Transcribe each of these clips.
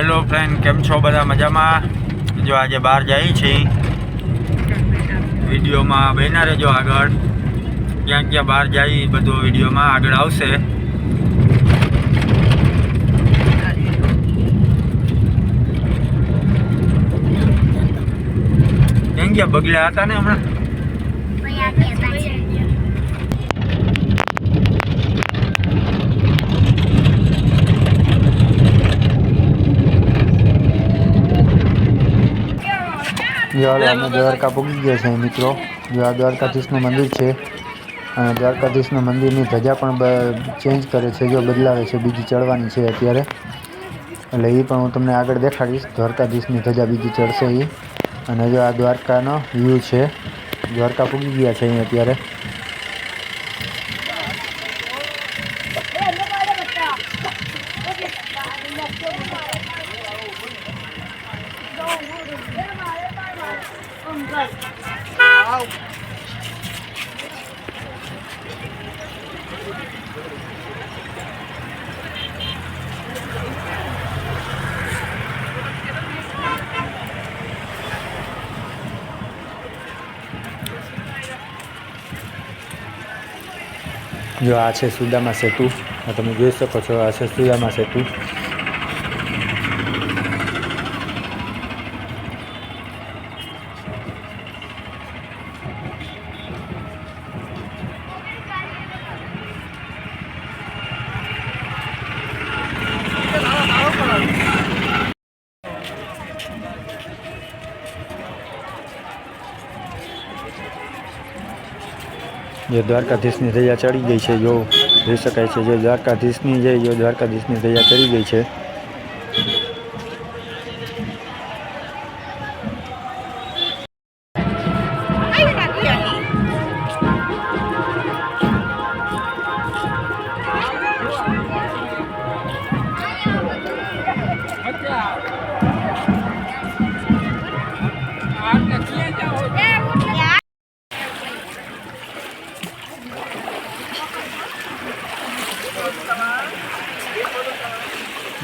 Hello friend કેમ છો બધા મજામાં? જો આજે બહાર જઈએ છીએ. વિડીયોમાં બહેના રહેજો આગળ. ક્યાં ક્યાં બહાર જઈ બધું વિડીયોમાં આગળ આવશે. ક્યાં ક્યાં બગલ્યા હતા ને હમણાં? અમે દ્વારકા પૂગી ગયા છે મિત્રો. જો આ દ્વારકાધીશનું મંદિર છે. અને દ્વારકાધીશના મંદિરની ધજા પણ ચેન્જ કરે છે જો બદલાવે છે બીજી ચડવાની છે અત્યારે. એટલે એ પણ હું તમને આગળ દેખાડીશ. દ્વારકાધીશની ધજા બીજી ચડશે એ અને જો આ દ્વારકાનો વ્યૂ છે દ્વારકા પૂગી ગયા છે અહીં અત્યારે. જો આ છે સુદામા સેતુ આ તમે જોઈ શકો છો આ છે સુદામા સેતુ. જે દ્વારકાધીશની ધજા ચડી ગઈ છે, જો જોઈ શકાય છે, જે દ્વારકાધીશની જે દ્વારકાધીશની ધજા ચડી ગઈ છે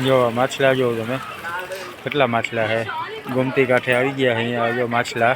જો માછલા જો તમે. કેટલા માછલા છે ગોમતી કાંઠે આવી ગયા અહીંયા જો માછલા.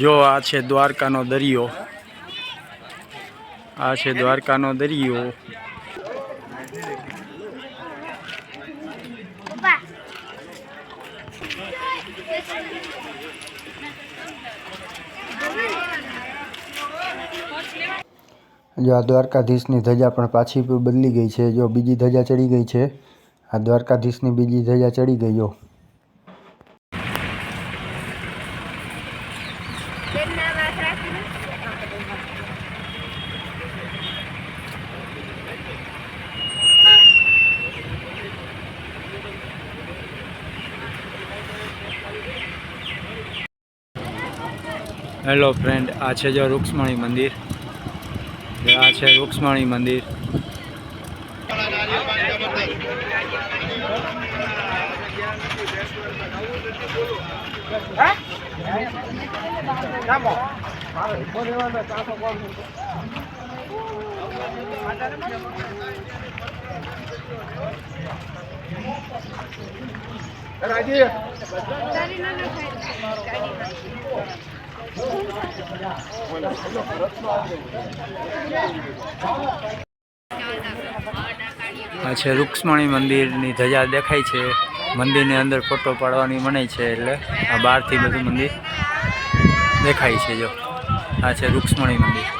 જો આ છે દ્વારકાનો દરિયો. આ છે દ્વારકાનો દરિયો. જો આ દ્વારકાધીશની ધજા પણ પાછી બદલી ગઈ છે, જો બીજી ધજા ચડી ગઈ છે, આ દ્વારકાધીશની બીજી ધજા ચડી ગઈ, જો. હેલો ફ્રેન્ડ આ છે જો રૂક્ષ્મણી મંદિર. આ છે રૂક્ષ્મણી મંદિર. આ છે રૂક્ષ્મણી મંદિરની ધજા દેખાય છે. મંદિરની અંદર ફોટો પાડવાની મનાય છે એટલે આ બહારથી બધું મંદિર દેખાય છે જો. આ છે રૂક્ષ્મણી મંદિર.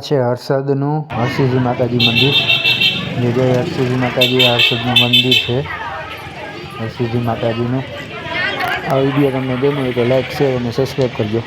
આ છે હર્ષદનું હર્ષિજી માતાજી મંદિર. જે જય હર્ષિજી માતાજી, હર્ષદનું મંદિર છે. હર્ષિજી માતાજીનું. આ વીડિયો તમને ગમ્યો હોય તો લાઈક શેર અને સબસ્ક્રાઈબ કરજો.